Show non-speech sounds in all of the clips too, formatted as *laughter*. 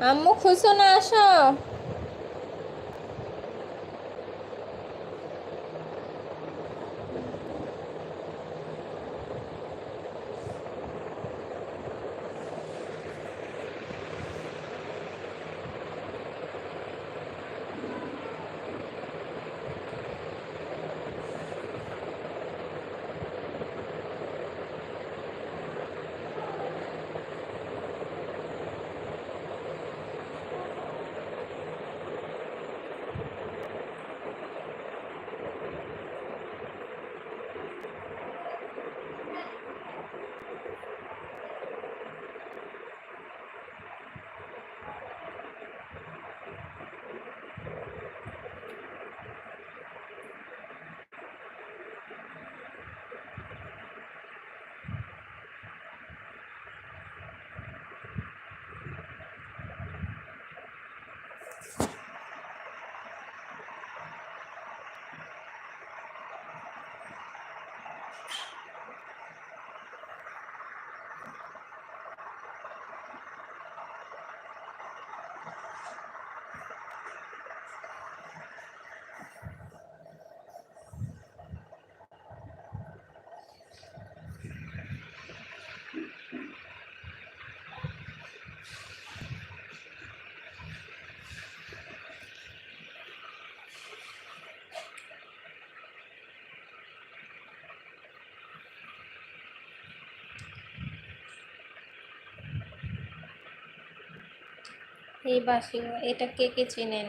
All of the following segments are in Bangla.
আম্মু খুশো না আসো। এই বাসি এটা কে কে চেনেন?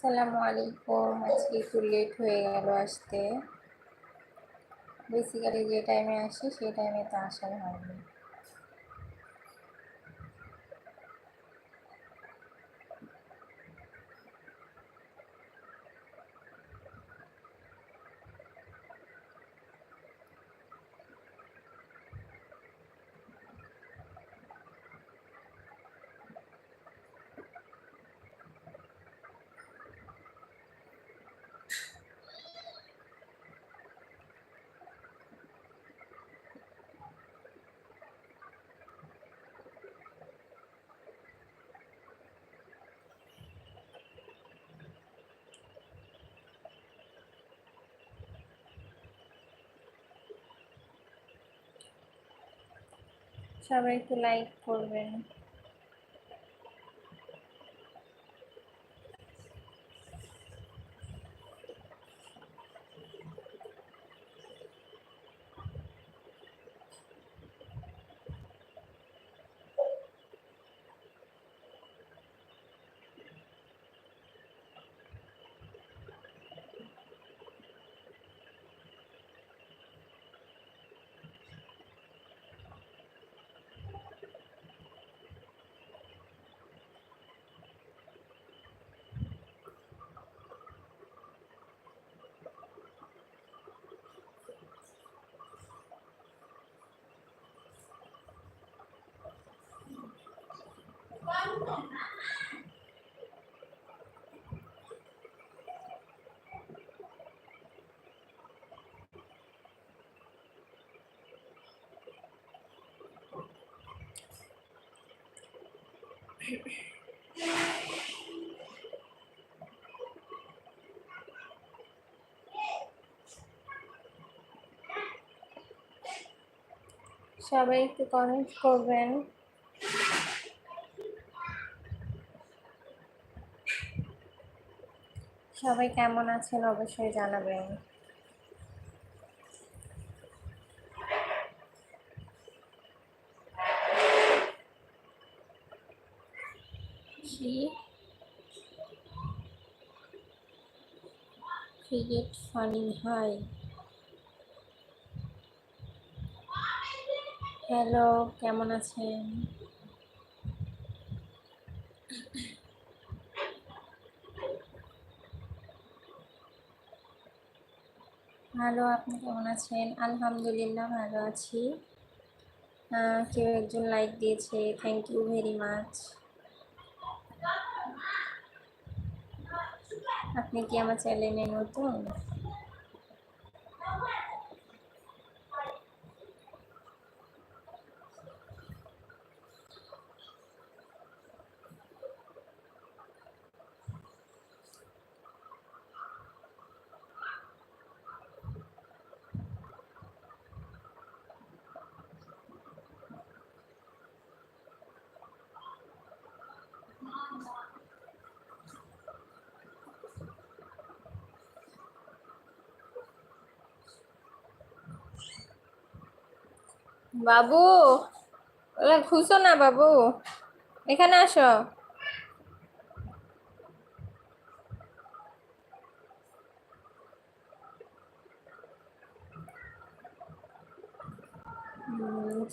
আসসালামু আলাইকুম। আজকে একটু লেট হয়ে গেল আসতে। বেসিক্যালি যে টাইমে আসি, সেই টাইমে তো আসা হয়নি সবাই একটু লাইক করবেন। সবাই একটু কমেন্ট করবেন। সবাই কেমন আছেন অবশ্যই জানাবেন কি ফানি হয় হ্যালো কেমন আছেন? ভালো আপনি কেমন আছেন? আলহামদুলিল্লাহ, ভালো আছি। কেউ একজন লাইক দিয়েছে থ্যাংক ইউ ভেরি মাচ আপনি কি আমার চ্যানেলে নতুন বাবু খুশো না বাবু? এখানে আসো।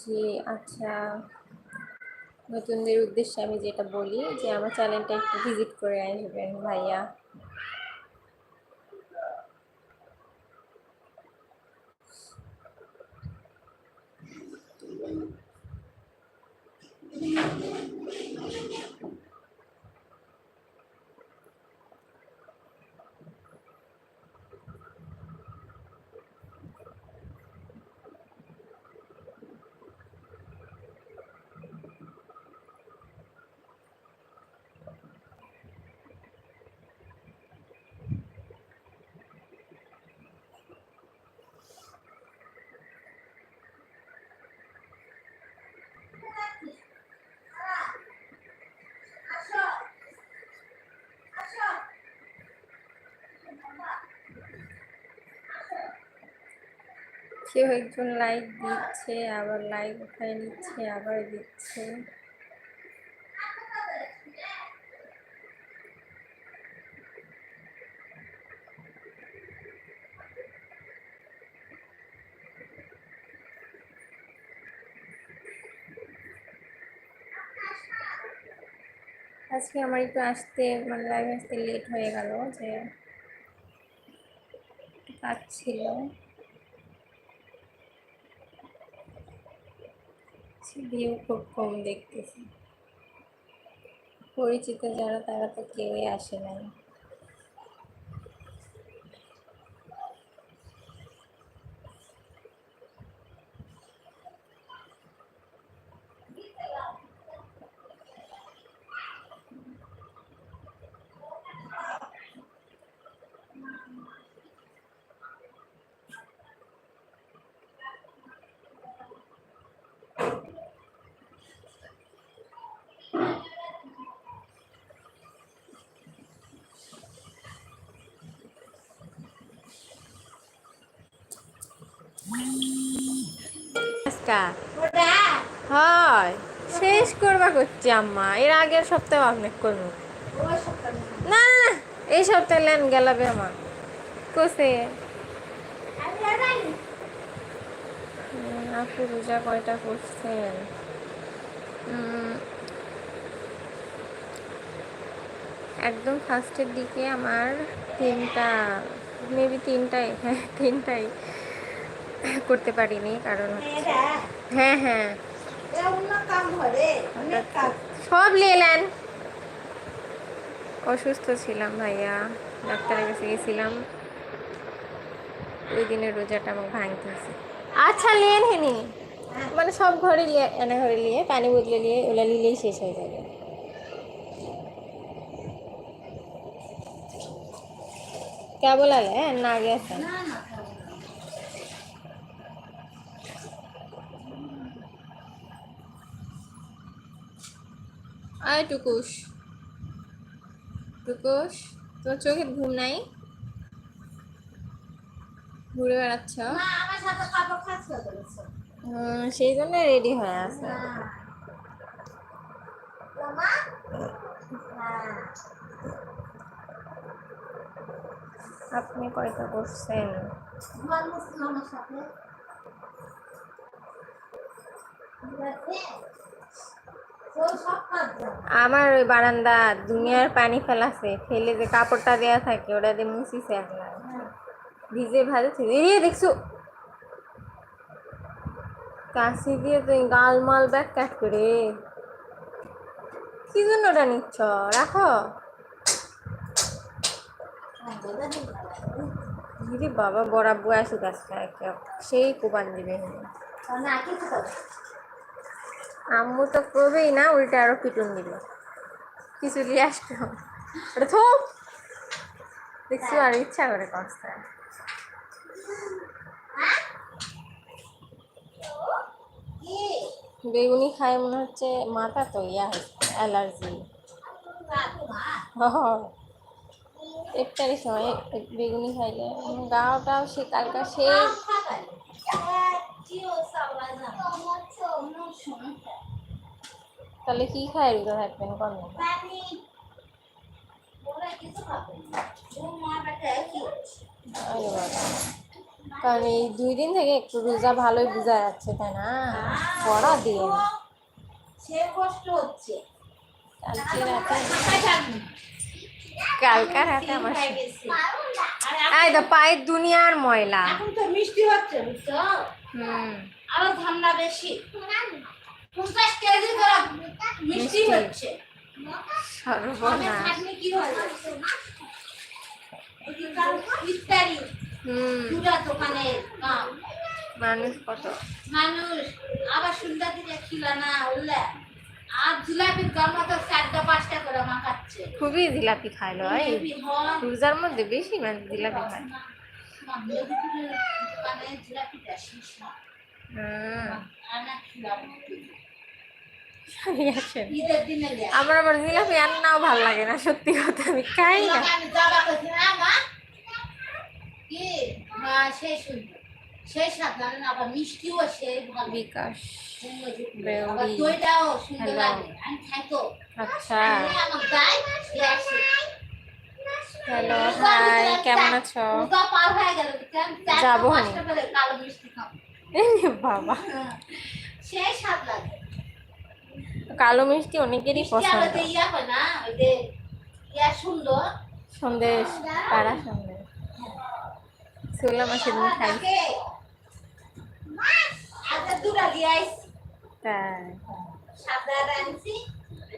জি আচ্ছা। নতুনদের উদ্দেশ্যে আমি যেটা বলি যে আমার চ্যানেলটা একটু ভিজিট করে আসবেন ভাইয়া। কেউ একজন লাইক দিচ্ছে, আবার লাইক উঠায় নিচ্ছে, আবার দিচ্ছে। আজকে আমার একটু আসতে মানে লাইভ আসতে লেট হয়ে গেল, যে কাজ ছিল। ভিউ খুব কম দেখতেছি। পরিচিত যারা তারা তো কেউই আসে নাই। হয়। শেষ করবা করছি আম্মা। এর আগের সপ্তাহে করব। না না এই সপ্তাহে লেন গেলাবে আমার। কোসে আপনি রোজা কয়টা করছেন? একদম ফার্স্টের দিকে আমার তিনটা মেবি তিনটাই হ্যাঁ তিনটাই। করতে পারিনি, কারণ হ্যাঁ হ্যাঁ। সব নিলেন অসুস্থ ছিলাম ভাইয়া, ডাক্তারের কাছে গেছিলাম। ওই দিনের রোজাটা আমার ভাঙতেছে আচ্ছা নিয়ে হিনি মানে সব ঘরে নিয়ে এনে ঘরে নিয়ে, পানি বদলে নিয়ে, ওলা নিলেই শেষ হয়ে যাবে। কেবল আলে হ্যাঁ, না গেছে। না না আয় টুকুস। টুকুস তোর চোখে ঘুম নাই? ঘুরে বেড়াচ্ছ? সেই জন্য রেডি হয়ে আছে। আপনি কয়টা করছেন? আমার সাথে ঠিক আছে? তো সব কাজ জানো। আমার ওই বারান্দা দুনিয়ার পানি ফেলাছে, ফেলে যে কাপড়টা দেয়া থাকে, ওটা দিয়ে মুছিছে হ্যাঁ। ভিজে ভাজে এড়িয়ে দেখছ? কাশি দিয়ে তুই গাল মাল ব্যাগ কাট করে কি জন্য ওটা নিচ্ছ? রাখো। বাবা। আসুক আজকে একটা সেই কোপান দিবে। আম্মু তো করবেই না, উল্টে আরও পিটুন দিল। কিছু নিয়ে আসতো ওটা আর ইচ্ছা করে কষ্ট হ্যাঁ বেগুনি খায় মনে হচ্ছে মাথা তো ইয়া অ্যালার্জি। ইফতারের সময় এক- বেগুনি খাইলে, গাওটাও সে কালকা সে তাহলে কি খায় রোজা থাকবেন? কমে কারণ এই দুই দিন থেকে একটু রোজা ভালোই বোঝা যাচ্ছে তাই না? পড়া দিয়ে। সে কষ্ট হচ্ছে। কালকে রাতে কালকা রাতে আমার তো পায়ের দুনিয়ার ময়লা। এখন তো মিষ্টি হচ্ছে বুঝছ? হুম। আরও ঠান্ডা বেশি। পঞ্চাশ কেজি করে মিষ্টি। হচ্ছে? সর্বনাশ। কি হুম। দুটা দোকানের মানুষ কত? মানুষ আবার সুন্দর দিকে ছিল না উল্লে। খুবই জিলাপি খাইলো হয়। রোজার মধ্যে বেশি মানুষ জিলাপি খায়। না, মেদিনীপুরের দোকানে জিলাপিটা শেষ না হুম। আর না খিলাম সরি আসেন ঈদের দিনে দেয়। আমার জিলাপি রান্নাও ভালো লাগে না সত্যি কথা আমি খাই না। মা। কি? মা সেই আবার মিষ্টিও ভালো। বিকাশ আবার দইটাও সুন্দর লাগে। আমি খাই তো আচ্ছা আমার হ্যালো হাই কেমন আছো? যাব বাবা। সেই স্বাদ লাগে। কালো মিষ্টি অনেকেরই পছন্দ। যে ইয়া হয়। সন্দেশ? সন্দেশ শুনলাম সেদিন খাই দুটা দিয়ে আইছি তাই সাদা আনছি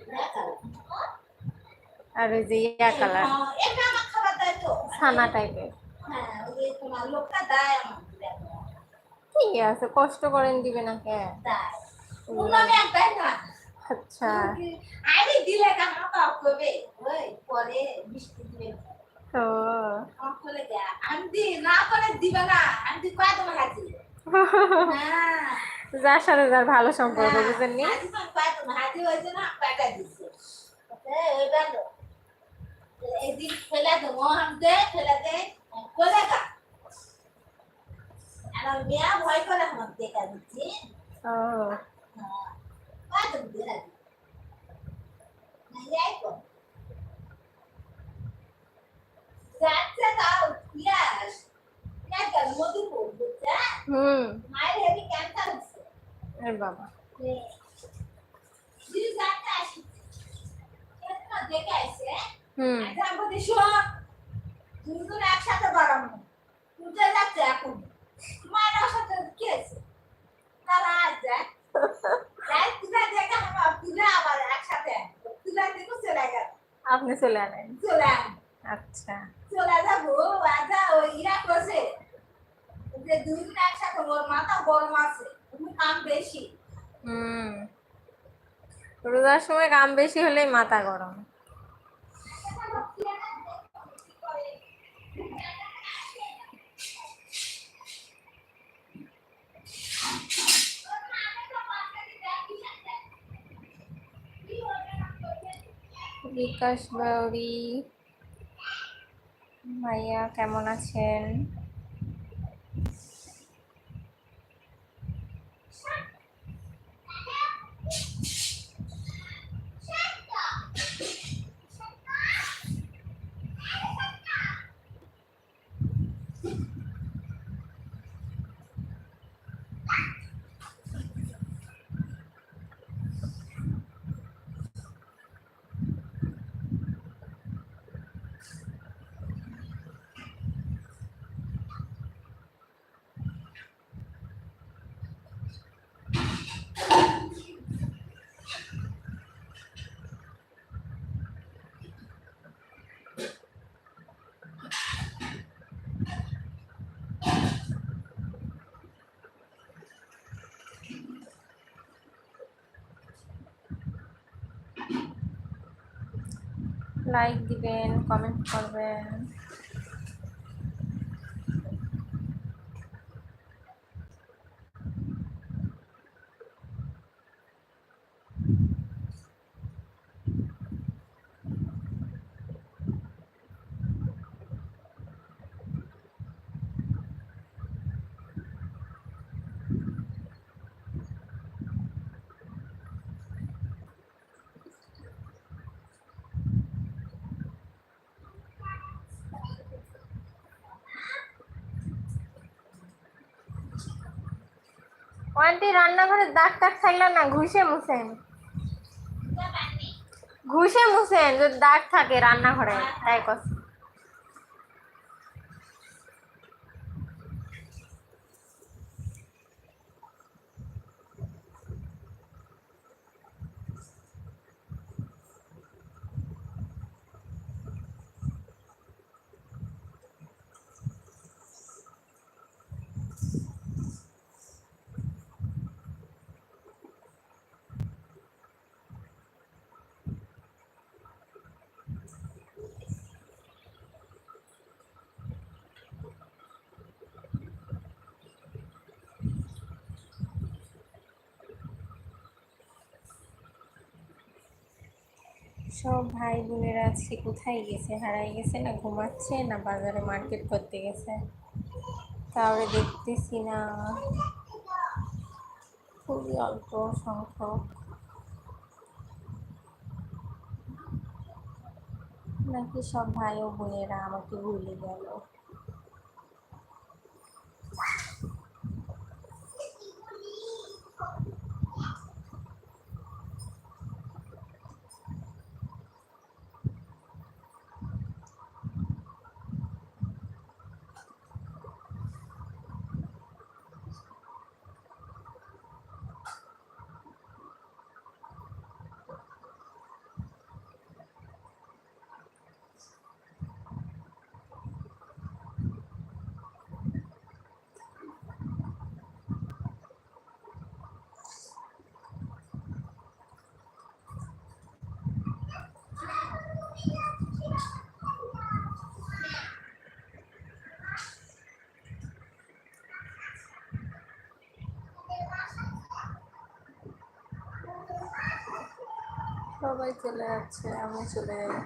দেখা আর ওই যে ইয়া কালার হ্যাঁ, এটা আমার খাবার দেয় তো। ছানা টাইপের হ্যাঁ ওই যে তোমার লোকটা দেয় আমার ঠিক আছে কষ্ট করেন দিবে না কে? আচ্ছা। আরে দিলে কাকা পাও করবে? ওই পরে বৃষ্টি দিবে। আমার করে দেয়। আমি দি না করে দিবে না। আমি কয় তোমার হাজি *laughs* হ্যাঁ। যার সাথে যার ভালো সম্পর্ক বুঝেন নি হাজি তো কয় তোমার হাজি হয়েছে না কয়টা দিছে ওই গেল এদিন ফেলে দে মোহন দে ফেলে দে কোলে গা আর মেয়া ভয় করে আমার দেখা দিচ্ছি ও কয় তুমি দিলা না যাই তো যাচ্ছে তাও ইয়াস ক্যান্সার মধুপুর বুঝছে হুম মায়ের হেভি ক্যান্সার হচ্ছে এর বাবা। হুম। আচ্ছা একসাথে যাচ্ছে এখন। মায়ের সাথে কি আছে তারা যায় আপনি চলে আনেন। চলে আচ্ছা। চলে যাব। আজা ওই ইরা করছে যে দুজন একসাথে ওর মাথা গরম আছে। কাম বেশি। হুম। রোজার সময় কাম বেশি হলেই মাথা গরম। বিকাশ বাউরি ভাইয়া কেমন আছেন? লাইক দিবেন কমেন্ট করবেন। আন্টি, রান্নাঘরে দাগ টাগ থাকলে না ঘুষে মুছেন। ঘুষে মুছেন, যদি দাগ থাকে রান্নাঘরে, তাই কথা সব ভাই বোনেরা আজকে কোথায় গেছে? হারাই গেছে না ঘুমাচ্ছে না বাজারে মার্কেট করতে গেছে? তাহলে দেখতেছি না। খুবই অল্প সংখ্যক। নাকি সব ভাই ও বোনেরা আমাকে ভুলে গেল? সবাই চলে যাচ্ছে আমি চলে যাই।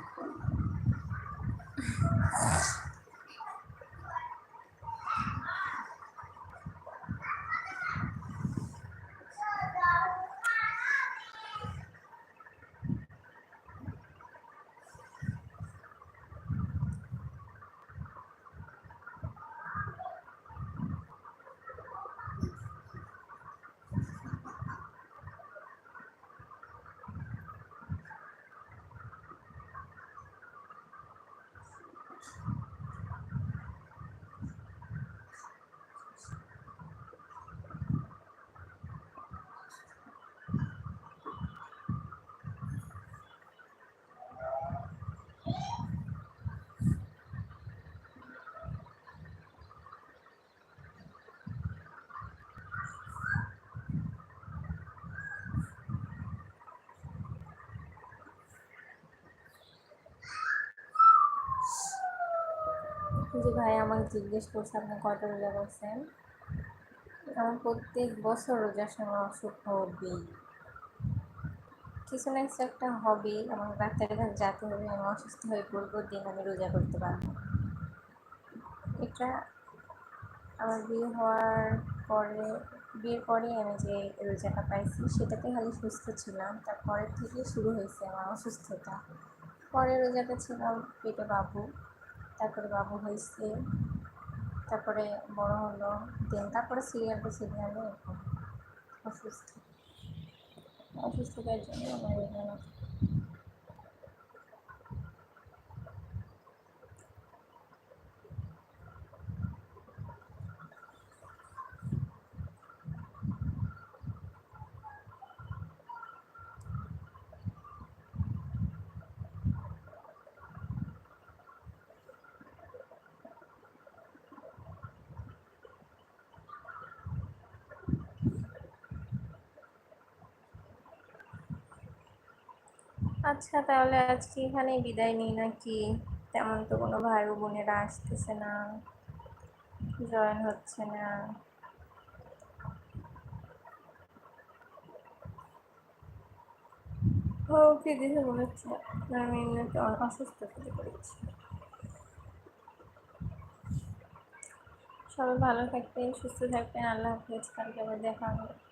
ভাই আমাকে জিজ্ঞেস করছে, আপনি কয়টা রোজা করছেন? আমার প্রত্যেক বছর রোজার সময় অসুখ হবেই। কিছু না কিছু একটা হবে আমার ডাক্তারের কাছে যাতে হবে, আমি অসুস্থ হয়ে পড়ব, দিন আমি রোজা করতে পারব। এটা আমার বিয়ে হওয়ার পরে, বিয়ের পরে আমি যে রোজাটা পাইছি, সেটাতে খালি সুস্থ ছিলাম। তারপরের থেকে শুরু হয়েছে আমার অসুস্থতা। পরে রোজাটা ছিলাম পেটে বাবু। তারপরে বাবু হয়েছে, তারপরে বড় হলো দেন তারপরে সিরিয়াল টু সিরিয়ালে অসুস্থ। অসুস্থতার জন্য আমার রোজা আচ্ছা তাহলে আজকে এখানে বিদায় নিই নাকি? তেমন তো কোনো ভাই বোনেরা আসতেছে না, জয়েন হচ্ছে না। ওকে দেখে মনে হচ্ছে আমি অসুস্থ ফিল করেছি। সবাই ভালো থাকবেন, সুস্থ থাকবেন, আল্লাহ হাফেজ, কালকে আবার দেখা হবে।